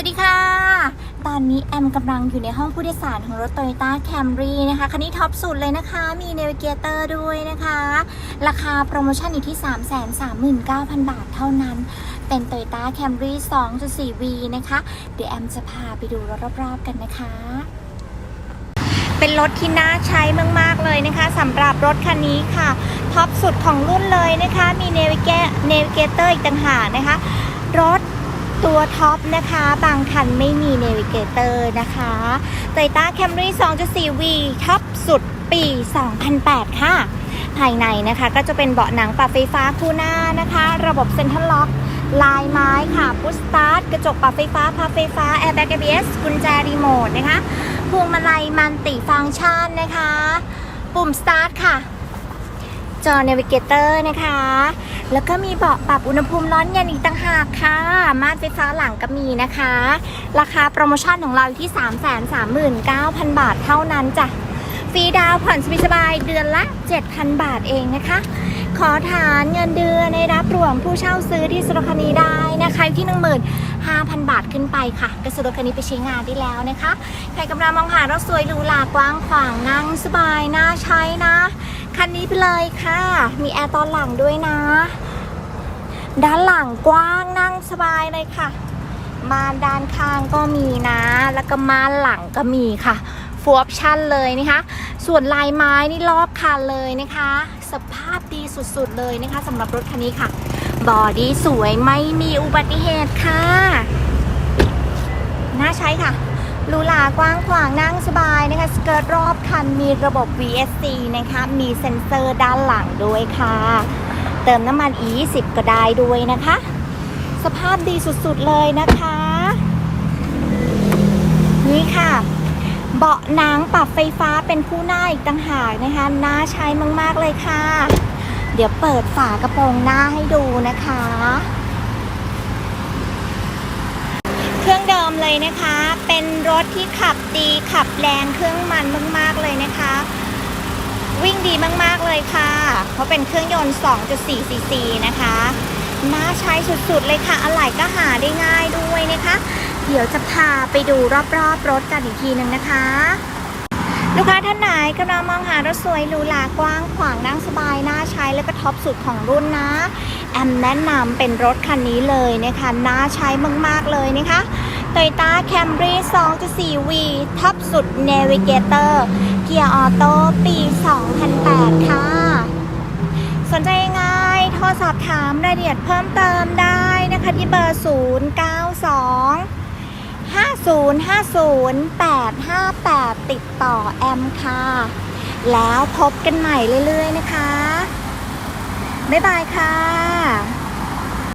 วัสดีค่ะ ตอนนี้แอมกำลังอยู่ในห้องผู้โดยสารของรถ Toyota Camry นะคะ คันนี้ท็อปสุดเลยนะคะ มี Navigator ด้วยนะคะ ราคาโปรโมชั่นอยู่ที่ 339,000 บาทเท่านั้น เป็น Toyota Camry 2.4V นะคะ เดี๋ยวแอมจะพาไปดูรถรอบๆกันนะคะ เป็นรถที่น่าใช้มาก ๆ เลยนะคะสำหรับรถคันนี้ค่ะ ท็อปสุดของรุ่นเลยนะคะ มี Navigate Navigator อีกต่างหากนะคะ รถ ตัวท็อปนะคะ บางคันไม่มี Navigator นะคะ Toyota Camry 2.4V ท็อปสุดปี 2008 ค่ะ ภายในนะคะก็จะเป็นเบาะหนังปรับไฟฟ้าคู่หน้านะคะ ระบบเซ็นทรัลล็อกลายไม้ค่ะพุชสตาร์ทกระจกปรับไฟฟ้าพับไฟฟ้าแอร์แบ็ก ABS กุญแจรีโมทนะคะพวงมาลัยมันติฟังก์ชันนะคะ ปุ่มสตาร์ทค่ะ จอ Navigator นะคะ แล้วก็มีเบาะปรับอุณหภูมิร้อนเย็นอีกต่างหากค่ะ ม่านไฟฟ้าหลังก็มีนะคะ ราคาโปรโมชั่นของเราอยู่ที่ 339,000 บาทเท่านั้นจ้ะ ฟรีดาวน์ผ่อนสบายๆเดือนละ 7,000 บาทเองนะคะ ขอฐานเงินเดือนในรับรวมผู้เช่าซื้อที่สุรคณีได้นะคะอยู่ที่15,000บาทขึ้นไปค่ะกระสุรคณีไปใช้งานได้แล้วนะคะใครกำลังมองหารถสวยหรูหรากว้างขวางนั่งสบายน่าใช้นะคันนี้ไปเลยค่ะ มีแอร์ตอนหลังด้วยนะ ด้านหลังกว้างนั่งสบายเลยค่ะม่านด้านข้างก็มีนะ แล้วก็ม่านหลังก็มีค่ะ ฟูออปชั่นเลยนะคะ ส่วนลายไม้นี่รอบคันเลยนะคะ สภาพดีสุดๆเลยนะคะสำหรับรถคันนี้ค่ะ บอดี้สวยไม่มีอุบัติเหตุค่ะน่าใช้ค่ะหรูหรากว้างขวางนั่งสบายนะคะสเกิร์ตรอบคันมีระบบ VSC นะคะ มีเซ็นเซอร์ด้านหลังด้วยค่ะ เติมน้ำมัน E20 ก็ได้ด้วยนะคะ สภาพดีสุดๆเลยนะคะ นี่ค่ะ เบาะหนังปรับไฟฟ้าเป็นคู่หน้าอีกต่างหากนะคะ น่าใช้มาก ๆ เลยค่ะ เดี๋ยวเปิดฝากระโปรงหน้าให้ดูนะคะ เครื่องเดิมเลยนะคะ เป็นรถที่ขับดีขับแรงเครื่องมันมาก ๆ เลยนะคะ วิ่งดีมาก ๆ เลยค่ะ เพราะเป็นเครื่องยนต์ 2.4 cc นะคะ น่าใช้สุด ๆ เลยค่ะอะไหล่ก็หาได้ง่ายด้วยนะคะ เดี๋ยวจะพาไปดูรอบๆรถกันอีกทีหนึ่งนะคะ ลูกค้าท่านไหนกำลังมองหารถสวยหรูหรากว้างขวางนั่งสบายน่าใช้แล้วก็ท็อปสุดของรุ่นนะ แอมแนะนำเป็นรถคันนี้เลยนะคะน่าใช้มากๆเลยนะคะ Toyota Camry 2.4V ท็อปสุด Navigator เกียร์ออโต้ปี 2008 ค่ะ สนใจยังไงโทรสอบถามรายละเอียดเพิ่มเติมได้นะคะที่เบอร์ 092 5050 858 ติดต่อแอมค่ะ แล้วพบกันใหม่เรื่อยๆนะคะ บ๊ายบายค่ะ